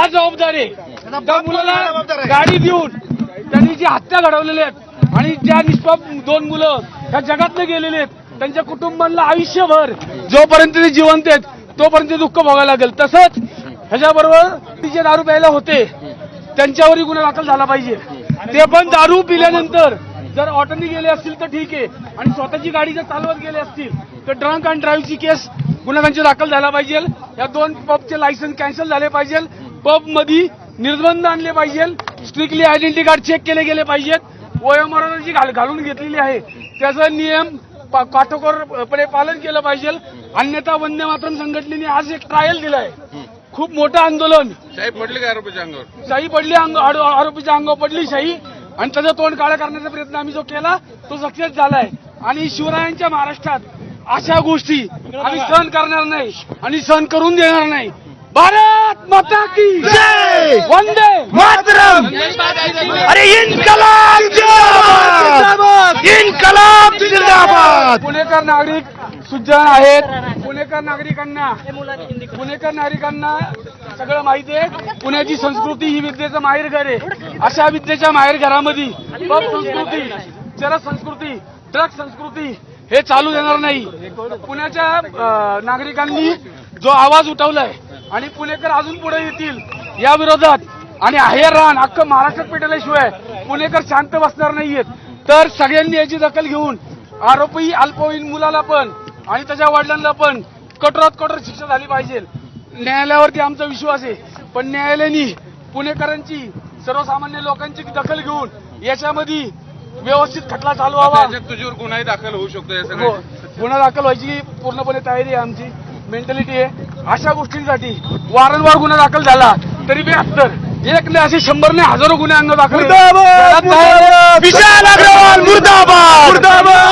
हा जबाबदार. आहे त्या मुलाला गाडी देऊन त्यांनी जी हत्या घडवलेल्या आहेत आणि ज्या निष्पाप दोन मुलं ह्या जगातले गेलेले आहेत त्यांच्या कुटुंबांना आयुष्यभर जोपर्यंत ते जिवंत आहेत तोपर्यंत दुःख भोगायला लागेल. तसंच ह्याच्याबरोबर ते जे दारू प्यायला होते त्यांच्यावरही गुन्हा दाखल झाला पाहिजे. ते पण दारू पिल्यानंतर जर ऑटोनी गेले असतील तर ठीक आहे. आणि स्वतःची गाडी जर चालवत गेले असतील तर ड्रंक अँड ड्राईव्हची केस गुन्हा त्यांची दाखल झाला पाहिजे. या दोन पबचे लायसन्स कॅन्सल झाले पाहिजे. पबमध्ये निर्बंध आणले पाहिजे. स्ट्रिक्टली आयडेंटिटी कार्ड चेक केले गेले पाहिजेत. जी घाल घालून घेतलेली आहे. त्याचा नियम काटेकोरपणे पालन केलं पाहिजे. अन्यथा वंदे मातरम संघटनेने आज एक ट्रायल दिलाय. खूप मोठं आंदोलन. साहेब पडले का आरोपीच्या अंगावर? शाही पडली अंग आरो- आरोपीच्या अंगावर पडली शाही. आणि त्याचं तोंड काळं करण्याचा प्रयत्न आम्ही जो केला तो सक्सेस झालाय. आणि शिवरायांच्या महाराष्ट्रात अशा गोष्टी आम्ही सहन करणार नाही आणि सहन करून देणार नाही. भारत माता की जय! वंदे मातरम! अरे इनकलाब जिंदाबाद! इनकलाब जिंदाबाद! पुणेकर नागरिक सुज्जन आहेत. पुणेकर नागरिकांना पुणेकर नागरिकांना सगळं माहिती आहे. पुण्याची संस्कृती ही विद्येचं माहेर घर आहे. अशा विद्येच्या माहेर घरामध्ये पब संस्कृती चरस संस्कृती ड्रग संस्कृती हे चालू देणार नाही. पुण्याच्या नागरिकांनी जो आवाज उठवलाय आणि पुणेकर अजून पुढे येतील. या विरोधात. आणि आहे रान अख्खं महाराष्ट्रात पेटल्याशिवाय पुणेकर शांत बसणार नाहीयेत. तर सगळ्यांनी याची दखल घेऊन आरोपी अल्पवयीन मुलाला पण आणि त्याच्या वडिलांना पण कठोरात कठोर शिक्षा झाली पाहिजे. न्यायालयावरती आमचा विश्वास आहे. पण न्यायालयाने पुणेकरांची सर्वसामान्य लोकांची दखल घेऊन याच्यामध्ये व्यवस्थित खटला चालू व्हावा. त्याच्यात तुझ्यावर गुन्हाही दाखल होऊ शकतो हो. गुन्हा दाखल व्हायची पूर्णपणे तयारी आहे आमची. मेंटॅलिटी आहे. अशा गोष्टींसाठी वारंवार गुन्हा दाखल झाला तरी बेहत्तर एक नाही असे शंभर नाही हजारो गुन्हे अंग दाखल मुर्दाबाद. मुर्दाबाद.